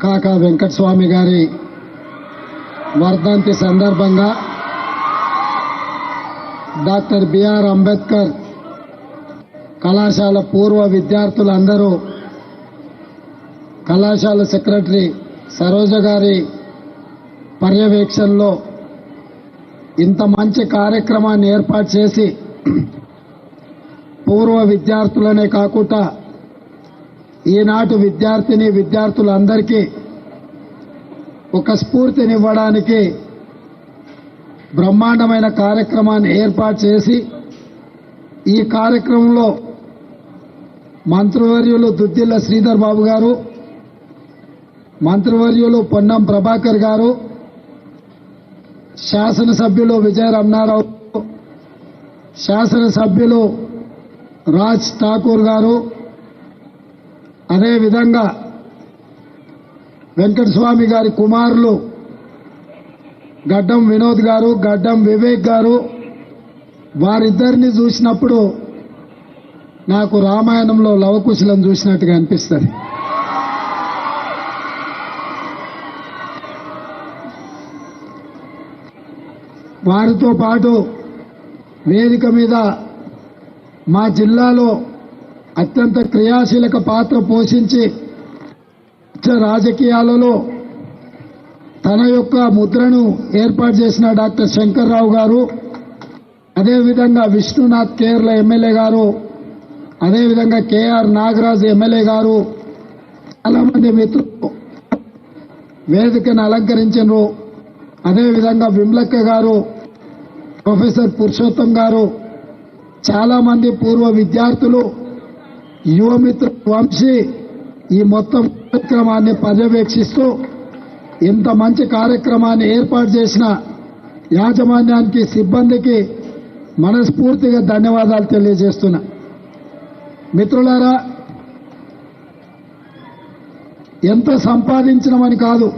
కాకా వెంకటస్వామి గారి వర్ధంతి సందర్భంగా డాక్టర్ బిఆర్ అంబేద్కర్ కళాశాల పూర్వ విద్యార్థులందరూ కళాశాల సెక్రటరీ సరోజ గారి పర్యవేక్షణలో ఇంత మంచి కార్యక్రమాన్ని ఏర్పాటు చేసి పూర్వ విద్యార్థులనే కాకుండా ఈనాటి విద్యార్థిని విద్యార్థులందరికీ ఒక స్ఫూర్తినివ్వడానికి బ్రహ్మాండమైన కార్యక్రమాన్ని ఏర్పాటు చేసి ఈ కార్యక్రమంలో మంత్రివర్యులు దుద్దిల్ల శ్రీధర్ బాబు గారు మంత్రివర్యులు పొన్నం ప్రభాకర్ గారు శాసనసభ్యులు విజయ రమణారావు శాసనసభ్యులు రాజ్ ఠాకూర్ గారు అదేవిధంగా వెంకటస్వామి గారి కుమారులు గడ్డం వినోద్ గారు గడ్డం వివేక్ గారు వారిద్దరిని చూసినప్పుడు నాకు రామాయణంలో లవకుశలం చూసినట్టుగా అనిపిస్తుంది. వారితో పాటు వేదిక మీద మా జిల్లాలో అత్యంత క్రియాశీలక పాత్ర పోషించి రాజకీయాలలో తన యొక్క ముద్రను ఏర్పాటు చేసిన డాక్టర్ శంకర్రావు గారు అదేవిధంగా విష్ణునాథ్ కేరళ ఎమ్మెల్యే గారు అదేవిధంగా కేఆర్ నాగరాజు ఎమ్మెల్యే గారు చాలామంది మిత్రులు వేదికను అలంకరించారు అదేవిధంగా విమ్లక్క గారు ప్రొఫెసర్ పురుషోత్తం గారు చాలామంది పూర్వ విద్యార్థులు యువమిత్ర వంశీ ఈ మొత్తం కార్యక్రమాన్ని పర్యవేక్షిస్తూ ఇంత మంచి కార్యక్రమాన్ని ఏర్పాటు చేసిన యాజమాన్యానికి సిబ్బందికి మనస్ఫూర్తిగా ధన్యవాదాలు తెలియజేస్తున్నా. మిత్రులారా ఎంత సంపాదించినమని కాదు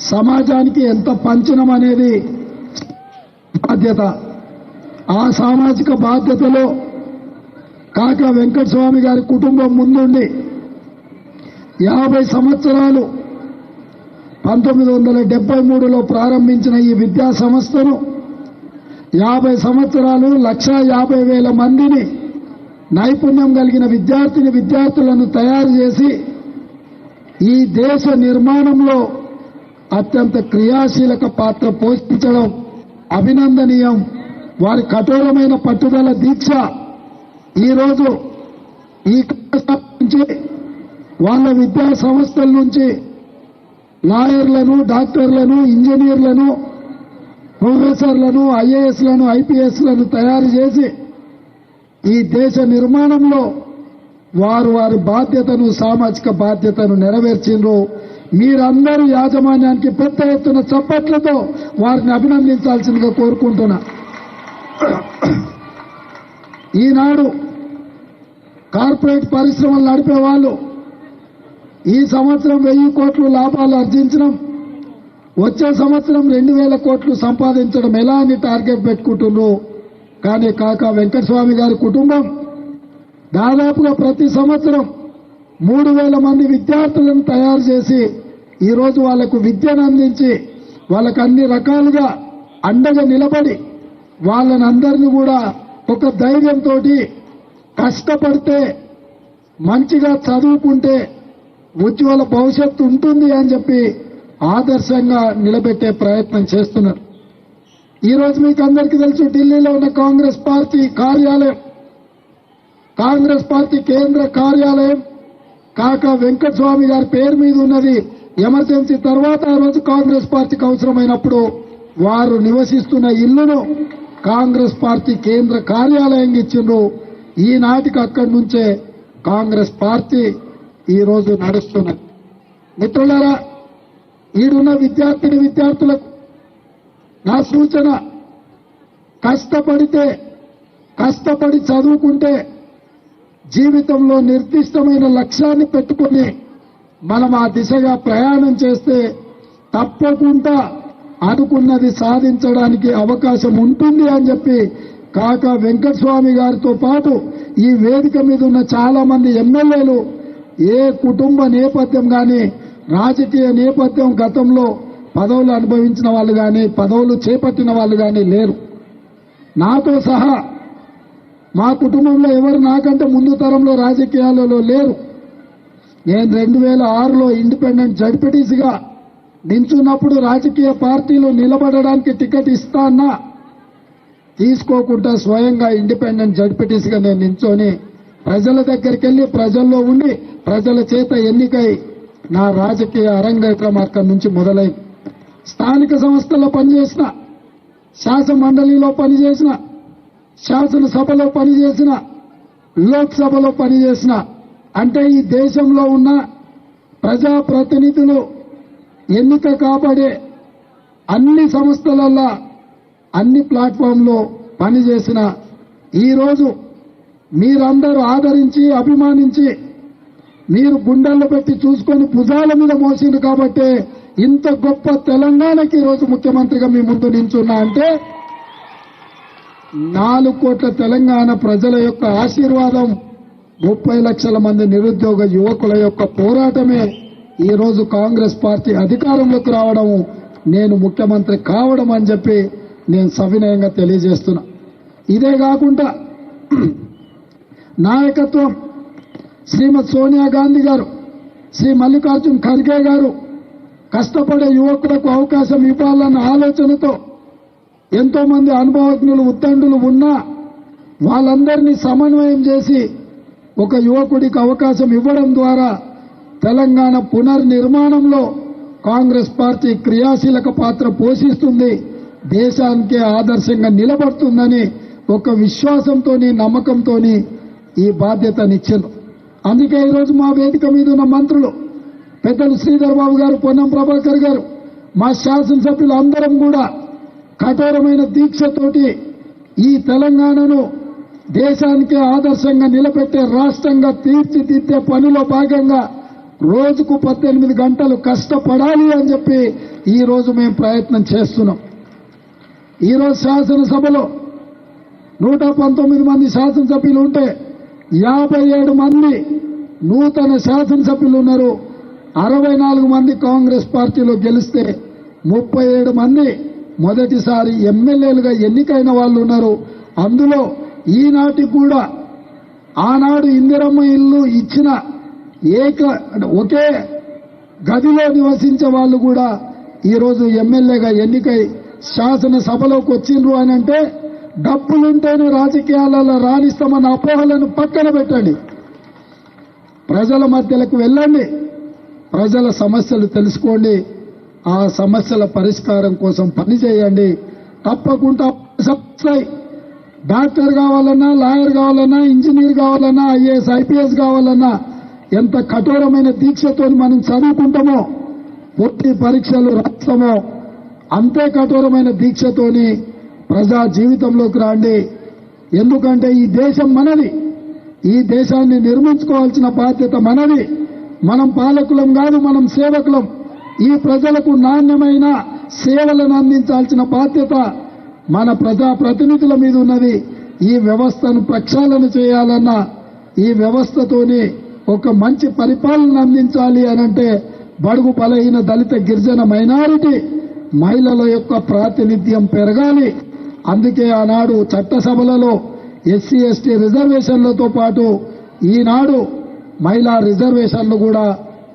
సమాజానికి ఎంత పంచడం అనేది బాధ్యత. ఆ సామాజిక బాధ్యతలో కాక వెంకటస్వామి గారి కుటుంబం ముందుండి యాభై సంవత్సరాలు పంతొమ్మిది వందల డెబ్బై మూడులో ప్రారంభించిన ఈ విద్యా సంస్థను యాభై సంవత్సరాలు లక్షా యాభై వేల మందిని నైపుణ్యం కలిగిన విద్యార్థిని విద్యార్థులను తయారు చేసి ఈ దేశ నిర్మాణంలో అత్యంత క్రియాశీలక పాత్ర పోషించడం అభినందనీయం. వారి కఠోరమైన పట్టుదల దీక్ష ఈరోజు ఈ నుంచి వాళ్ళ విద్యా సంస్థల నుంచి లాయర్లను డాక్టర్లను ఇంజనీర్లను ప్రొఫెసర్లను ఐఏఎస్లను ఐపీఎస్లను తయారు చేసి ఈ దేశ నిర్మాణంలో వారు వారి బాధ్యతను సామాజిక బాధ్యతను నెరవేర్చిండ్రు. మీరందరూ యాజమాన్యానికి పెద్ద ఎత్తున చప్పట్లతో వారిని అభినందించాల్సిందిగా కోరుకుంటున్నా. ఈనాడు కార్పొరేట్ పరిశ్రమలు నడిపే వాళ్ళు ఈ సంవత్సరం వెయ్యి కోట్లు లాభాలు ఆర్జించడం వచ్చే సంవత్సరం రెండు వేల కోట్లు సంపాదించడం ఎలా అని టార్గెట్ పెట్టుకుంటున్నారు? కానీ కాక వెంకటస్వామి గారి కుటుంబం దాదాపుగా ప్రతి సంవత్సరం మూడు వేల మంది విద్యార్థులను తయారు చేసి ఈరోజు వాళ్ళకు విద్యను అందించి వాళ్ళకు అన్ని రకాలుగా అండగా నిలబడి వాళ్ళని అందరినీ కూడా ఒక ధైర్యంతో కష్టపడితే మంచిగా చదువుకుంటే ఉజ్వల భవిష్యత్తు ఉంటుంది అని చెప్పి ఆదర్శంగా నిలబెట్టే ప్రయత్నం చేస్తున్నారు. ఈ రోజు మీకు అందరికీ తెలుసు ఢిల్లీలో ఉన్న కాంగ్రెస్ పార్టీ కార్యాలయం. కాంగ్రెస్ పార్టీ కేంద్ర కార్యాలయం కాక వెంకటస్వామి గారి పేరు మీద ఉన్నది. ఎమర్జెన్సీ తర్వాత ఆ రోజు కాంగ్రెస్ పార్టీకి అవసరమైనప్పుడు వారు నివసిస్తున్న ఇల్లును కాంగ్రెస్ పార్టీ కేంద్ర కార్యాలయం ఇచ్చిండ్రు. ఈనాటికి అక్కడి నుంచే కాంగ్రెస్ పార్టీ ఈరోజు నడుస్తున్నది. మిత్రులారా ఈడున్న విద్యార్థిని విద్యార్థులకు నా సూచన కష్టపడితే కష్టపడి చదువుకుంటే జీవితంలో నిర్దిష్టమైన లక్ష్యాన్ని పెట్టుకుని మనం ఆ దిశగా ప్రయాణం చేస్తే తప్పకుండా అనుకున్నది సాధించడానికి అవకాశం ఉంటుంది అని చెప్పి కాక వెంకటస్వామి గారితో పాటు ఈ వేదిక మీద ఉన్న చాలా మంది ఎమ్మెల్యేలు ఏ కుటుంబ నేపథ్యం కానీ రాజకీయ నేపథ్యం గతంలో పదవులు అనుభవించిన వాళ్ళు కానీ పదవులు చేపట్టిన వాళ్ళు కానీ లేరు. నాతో సహా మా కుటుంబంలో ఎవరు నాకంటే ముందు తరంలో రాజకీయాలలో లేరు. నేను రెండు వేల ఆరులో ఇండిపెండెంట్ జడ్పీటీసీగా నించున్నప్పుడు రాజకీయ పార్టీలు నిలబడడానికి టికెట్ ఇస్తా అన్నా తీసుకోకుండా స్వయంగా ఇండిపెండెంట్ జడ్పీటీసీగా నేను నించొని ప్రజల దగ్గరికి వెళ్ళి ప్రజల్లో ఉండి ప్రజల చేత ఎన్నికై నా రాజకీయ అరంగేట్రం అక్కడి నుంచి మొదలైంది స్థానిక సంస్థల్లో పనిచేసిన శాసన మండలిలో పనిచేసిన శాసనసభలో పనిచేసిన లోక్సభలో పనిచేసిన అంటే ఈ దేశంలో ఉన్న ప్రజాప్రతినిధులు ఎన్నిక కాబడే అన్ని సంస్థలల్లో అన్ని ప్లాట్ఫామ్లో పనిచేసిన ఈరోజు మీరందరూ ఆదరించి అభిమానించి మీరు గుండెల్లో పెట్టి చూసుకొని భుజాల మీద మోసింది కాబట్టి ఇంత గొప్ప తెలంగాణకి ఈరోజు ముఖ్యమంత్రిగా మీ ముందు నించున్నా అంటే నాలుగు కోట్ల తెలంగాణ ప్రజల యొక్క ఆశీర్వాదం ముప్పై లక్షల మంది నిరుద్యోగ యువకుల యొక్క పోరాటమే. ఈ రోజు కాంగ్రెస్ పార్టీ అధికారంలోకి రావడం నేను ముఖ్యమంత్రి కావడం అని చెప్పి నేను సవినయంగా తెలియజేస్తున్నా. ఇదే కాకుండా నాయకత్వం శ్రీమతి సోనియా గాంధీ గారు శ్రీ మల్లికార్జున్ ఖర్గే గారు కష్టపడే యువకులకు అవకాశం ఇవ్వాలన్న ఆలోచనతో ఎంతోమంది అనుభవజ్ఞులు ఉత్తండులు ఉన్నా వాళ్ళందరినీ సమన్వయం చేసి ఒక యువకుడికి అవకాశం ఇవ్వడం ద్వారా తెలంగాణ పునర్నిర్మాణంలో కాంగ్రెస్ పార్టీ క్రియాశీలక పాత్ర పోషిస్తుంది. దేశానికే ఆదర్శంగా నిలబడుతుందని ఒక విశ్వాసంతో నమ్మకంతో ఈ బాధ్యతనిచ్చారు అందుకే ఈరోజు మా వేదిక మీద ఉన్న మంత్రులు పెద్దలు శ్రీధర్ బాబు గారు పొన్నం ప్రభాకర్ గారు మా శాసనసభ్యులు అందరం కూడా కఠోరమైన దీక్షతోటి ఈ తెలంగాణను దేశానికే ఆదర్శంగా నిలబెట్టే రాష్ట్రంగా తీర్చిదిద్దే పనిలో భాగంగా రోజుకు పద్దెనిమిది గంటలు కష్టపడాలి అని చెప్పి ఈరోజు మేము ప్రయత్నం చేస్తున్నాం. ఈరోజు శాసనసభలో నూట పంతొమ్మిది మంది శాసనసభ్యులు ఉంటే యాభై ఏడు మంది నూతన శాసనసభ్యులు ఉన్నారు. అరవై నాలుగు మంది కాంగ్రెస్ పార్టీలో గెలిస్తే ముప్పై ఏడు మంది మొదటిసారి ఎమ్మెల్యేలుగా ఎన్నికైన వాళ్ళు ఉన్నారు. అందులో ఈనాటి కూడా ఆనాడు ఇందిరమ్మ ఇల్లు ఇచ్చిన ఏక ఒకే గదిలో నివసించే వాళ్ళు కూడా ఈరోజు ఎమ్మెల్యేగా ఎన్నికై శాసనసభలోకి వచ్చిండ్రు అని అంటే డబ్బులుంటేనే రాజకీయాలలో రాణిస్తామన్న అపోహలను పక్కన పెట్టండి. ప్రజల మధ్యలకు వెళ్ళండి. ప్రజల సమస్యలు తెలుసుకోండి. ఆ సమస్యల పరిష్కారం కోసం పనిచేయండి. తప్పకుండా వస్తాయి డాక్టర్ కావాలన్నా లాయర్ కావాలన్నా ఇంజనీర్ కావాలన్నా ఐఏఎస్ ఐపీఎస్ కావాలన్నా ఎంత కఠోరమైన దీక్షతో మనం చదువుకుంటామో పూర్తి పరీక్షలు రాస్తామో అంతే కఠోరమైన దీక్షతోని ప్రజా జీవితంలోకి రాండి. ఎందుకంటే ఈ దేశం మనది. ఈ దేశాన్ని నిర్మించుకోవాల్సిన బాధ్యత మనది. మనం పాలకులం కాదు మనం సేవకులం. ఈ ప్రజలకు నాణ్యమైన సేవలను అందించాల్సిన బాధ్యత మన ప్రజా ప్రతినిధుల మీద ఉన్నది. ఈ వ్యవస్థను ప్రక్షాళన చేయాలన్న ఈ వ్యవస్థతోని ఒక మంచి పరిపాలన అందించాలి అనంటే బడుగు బలహీన దళిత గిరిజన మైనారిటీ మహిళల యొక్క ప్రాతినిధ్యం పెరగాలి. అందుకే ఆనాడు చట్టసభలలో ఎస్సీ ఎస్టీ రిజర్వేషన్లతో పాటు ఈనాడు మహిళా రిజర్వేషన్లు కూడా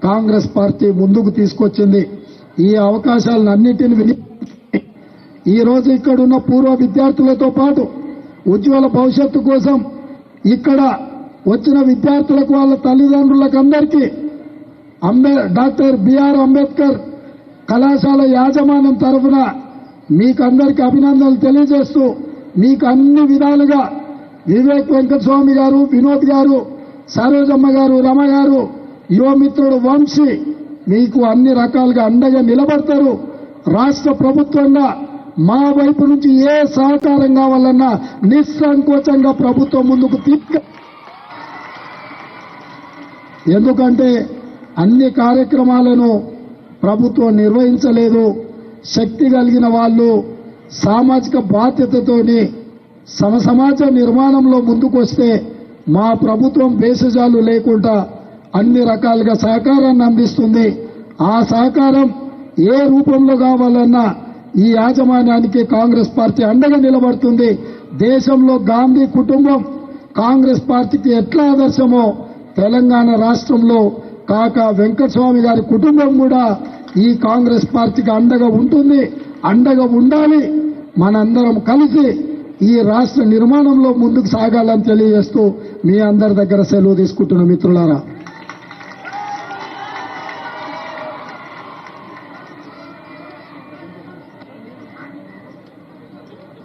కాంగ్రెస్ పార్టీ ముందుకు తీసుకొచ్చింది. ఈ అవకాశాలను అన్నిటిని విని ఈ రోజు పూర్వ విద్యార్థులతో పాటు ఉజ్వల భవిష్యత్తు కోసం ఇక్కడ వచ్చిన విద్యార్థులకు వాళ్ళ తల్లిదండ్రులకు అందరికీ అంబే డాక్టర్ బిఆర్ అంబేద్కర్ కళాశాల యాజమాన్యం తరఫున మీకందరికీ అభినందనలు తెలియజేస్తూ మీకు అన్ని విధాలుగా వివేక్ వెంకటస్వామి గారు వినోద్ గారు సరోజమ్మ గారు రమ గారు యువమిత్రుడు వంశీ మీకు అన్ని రకాలుగా అండగా నిలబడతారు. రాష్ట్ర ప్రభుత్వంగా మా వైపు నుంచి ఏ సహకారం కావాలన్నా నిస్సంకోచంగా ప్రభుత్వం ముందుకు తీసుకు ఎందుకంటే అన్ని కార్యక్రమాలను ప్రభుత్వం నిర్వహించలేదు. శక్తి కలిగిన వాళ్ళు సామాజిక బాధ్యతతోని సమ సమాజ నిర్మాణంలో ముందుకొస్తే మా ప్రభుత్వం భేషజాలు లేకుండా అన్ని రకాలుగా సహకారాన్ని అందిస్తుంది. ఆ సహకారం ఏ రూపంలో కావాలన్నా ఈ యాజమాన్యానికి కాంగ్రెస్ పార్టీ అండగా నిలబడుతుంది. దేశంలో గాంధీ కుటుంబం కాంగ్రెస్ పార్టీకి ఎట్లా ఆదర్శమో తెలంగాణ రాష్ట్రంలో కాక వెంకటస్వామి గారి కుటుంబం కూడా ఈ కాంగ్రెస్ పార్టీకి అండగా ఉంటుంది అండగా ఉండాలి. మనందరం కలిసి ఈ రాష్ట్ర నిర్మాణంలో ముందుకు సాగాలని తెలియజేస్తూ మీ అందరి దగ్గర సెలవు తీసుకుంటున్న మిత్రులారా.